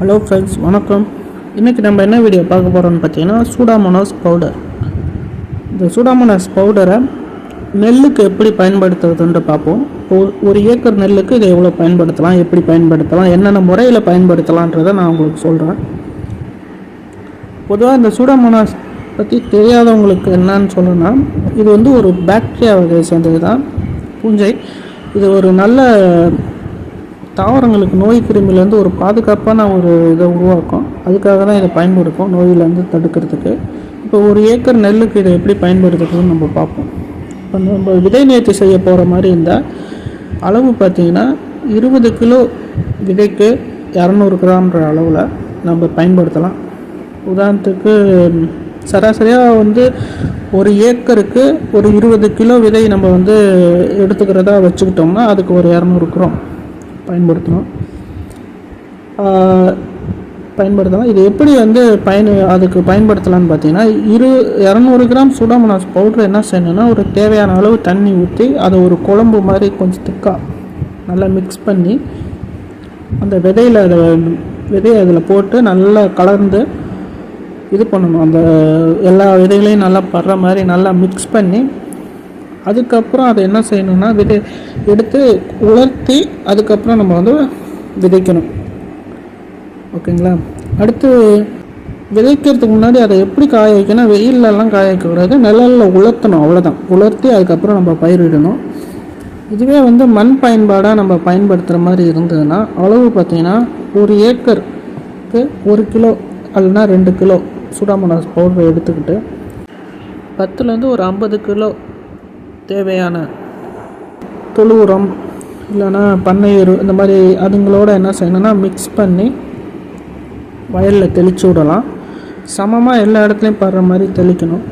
Hello friends வணக்கம். இன்றைக்கி நம்ம என்ன வீடியோ பார்க்க போகிறோம்னு பார்த்தீங்கன்னா சூடாமோனாஸ் பவுடர் இந்த சூடாமோனாஸ் பவுடரை நெல்லுக்கு எப்படி பயன்படுத்துறதுன்ட்டு பார்ப்போம். ஒரு ஒரு ஏக்கர் நெல்லுக்கு இதை எவ்வளோ பயன்படுத்தலாம் எப்படி பயன்படுத்தலாம் என்னென்ன முறையில் பயன்படுத்தலான்றதை நான் உங்களுக்கு சொல்கிறேன் பொதுவாக இந்த சூடாமோனாஸ் பற்றி தெரியாதவங்களுக்கு என்னன்னு சொல்லணும்னா இது வந்து ஒரு பாக்டீரியா வகையை சேர்ந்தது தான் பூஞ்சை இது ஒரு நல்ல தாவரங்களுக்கு நோய் கிருமிலேருந்து ஒரு பாதுகாப்பான ஒரு இதை உருவாக்கும். அதுக்காக தான் இதை பயன்படுத்தும் நோயிலேருந்து தடுக்கிறதுக்கு. இப்போ ஒரு ஏக்கர் நெல்லுக்கு இதை எப்படி பயன்படுத்துறதுன்னு நம்ம பார்ப்போம். இப்போ நம்ம விதை நேர்த்தி செய்ய போகிற மாதிரி இருந்தால் அளவு பார்த்தீங்கன்னா இருபது கிலோ விதைக்கு இரநூறு கிராம்ன்ற அளவில் நம்ம பயன்படுத்தலாம். உதாரணத்துக்கு சராசரியாக வந்து ஒரு ஏக்கருக்கு ஒரு இருபது கிலோ விதை நம்ம வந்து எடுத்துக்கிறதா வச்சுக்கிட்டோம்னா அதுக்கு ஒரு இரநூறு கிராம். பயன்படுத்தணும். பயன்படுத்தலாம். இது எப்படி வந்து பயன் அதுக்கு பயன்படுத்தலாம்னு பார்த்தீங்கன்னா இரு இரநூறு கிராம் சுடாமனாஸ் பவுடர் என்ன செய்யணும்னா ஒரு தேவையான அளவு தண்ணி ஊற்றி அதை ஒரு குழம்பு மாதிரி கொஞ்சம் திக்காக நல்லா மிக்ஸ் பண்ணி அந்த விதையில் அதை விதையை அதில் போட்டு நல்லா கலந்து இது பண்ணணும். அந்த எல்லா விதைகளையும் நல்லா படுற மாதிரி நல்லா மிக்ஸ் பண்ணி அதுக்கப்புறம் அதை என்ன செய்யணும்னா விதை எடுத்து உலர்த்தி அதுக்கப்புறம் நம்ம வந்து விதைக்கணும். ஓகேங்களா? அடுத்து விதைக்கிறதுக்கு முன்னாடி அதை எப்படி காய வைக்கணும் வெயிலெல்லாம் காய வைக்கக்கூடாது நிழலில் உலர்த்தணும் அவ்வளோதான் உலர்த்தி அதுக்கப்புறம் நம்ம பயிரிடணும் இதுவே வந்து மண் பயன்பாடாக நம்ம பயன்படுத்துகிற மாதிரி இருந்ததுன்னா அளவு பார்த்தீங்கன்னா ஒரு ஏக்கருக்கு ஒரு கிலோ அல்லனா ரெண்டு கிலோ சூடாமோனாஸ் பவுடர் எடுத்துக்கிட்டு பத்துலேருந்து ஒரு ஐம்பது கிலோ தேவையான தொழு உரம் இல்லைன்னா பண்ணை இந்த மாதிரி அதுங்களோட என்ன செய்யணும்னா மிக்ஸ் பண்ணி வயலில் தெளித்து விடலாம். சமமாக எல்லா இடத்துலையும் படுற மாதிரி தெளிக்கணும்.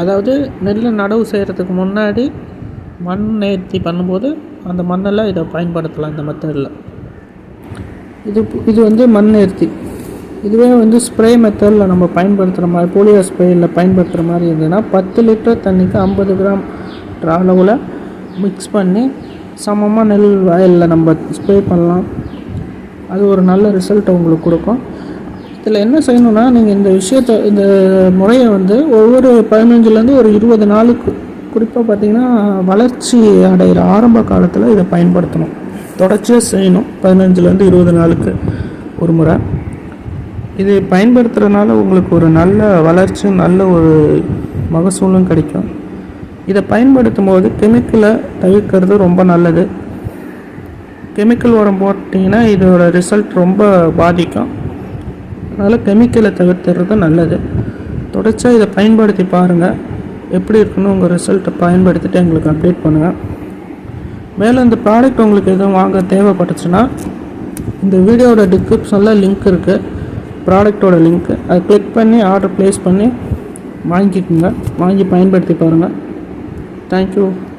அதாவது நெல் நடவு செய்கிறதுக்கு முன்னாடி மண் நேர்த்தி பண்ணும்போது அந்த மண்ணெல்லாம் இதை பயன்படுத்தலாம் இந்த மெத்தடில் இது இது வந்து மண் நேர்த்தி. இதுவே வந்து ஸ்ப்ரே மெத்தடில் நம்ம பயன்படுத்துகிற மாதிரி போலியோ ஸ்ப்ரேயில் பயன்படுத்துகிற மாதிரி இருந்ததுன்னா பத்து லிட்டர் தண்ணிக்கு ஐம்பது கிராம் அளவில் மிக்ஸ் பண்ணி சமமாக நெல் வயலில் நம்ம ஸ்ப்ரே பண்ணலாம். அது ஒரு நல்ல ரிசல்ட்டை உங்களுக்கு கொடுக்கும். இதில் என்ன செய்யணும்னா நீங்கள் இந்த விஷயத்தை இந்த முறையை வந்து ஒவ்வொரு பதினஞ்சுலேருந்து ஒரு இருபது நாளுக்கு குறிப்பாக பார்த்தீங்கன்னா வளர்ச்சி அடைகிற ஆரம்ப காலத்தில் இதை பயன்படுத்தணும். தொடர்ச்சியாக செய்யணும். பதினஞ்சுலேருந்து இருபது நாளுக்கு ஒரு முறை. இது பயன்படுத்துகிறதுனால உங்களுக்கு ஒரு நல்ல வளர்ச்சி நல்ல ஒரு மகசூலும் கிடைக்கும். இதை பயன்படுத்தும் போது கெமிக்கலை தவிர்க்கிறது ரொம்ப நல்லது. கெமிக்கல் உரம் போட்டிங்கன்னா இதோட ரிசல்ட் ரொம்ப பாதிக்கும். அதனால் கெமிக்கலை தவிர்த்துறது நல்லது. தொடர்ச்சியாக இதை பயன்படுத்தி பாருங்கள் எப்படி இருக்குன்னு உங்கள் ரிசல்ட்டை பயன்படுத்திட்டு எங்களுக்கு அப்டேட் பண்ணுங்கள் மேலும் இந்த ப்ராடக்ட் உங்களுக்கு எதுவும் வாங்க தேவைப்பட்டுச்சுன்னா இந்த வீடியோட டிஸ்கிரிப்ஷனில் லிங்க் இருக்குது ப்ராடக்டோட லிங்க்கு அதை கிளிக் பண்ணி ஆர்டர் ப்ளேஸ் பண்ணி வாங்கிக்கோங்க. வாங்கி பயன்படுத்தி பாருங்கள் Thank you.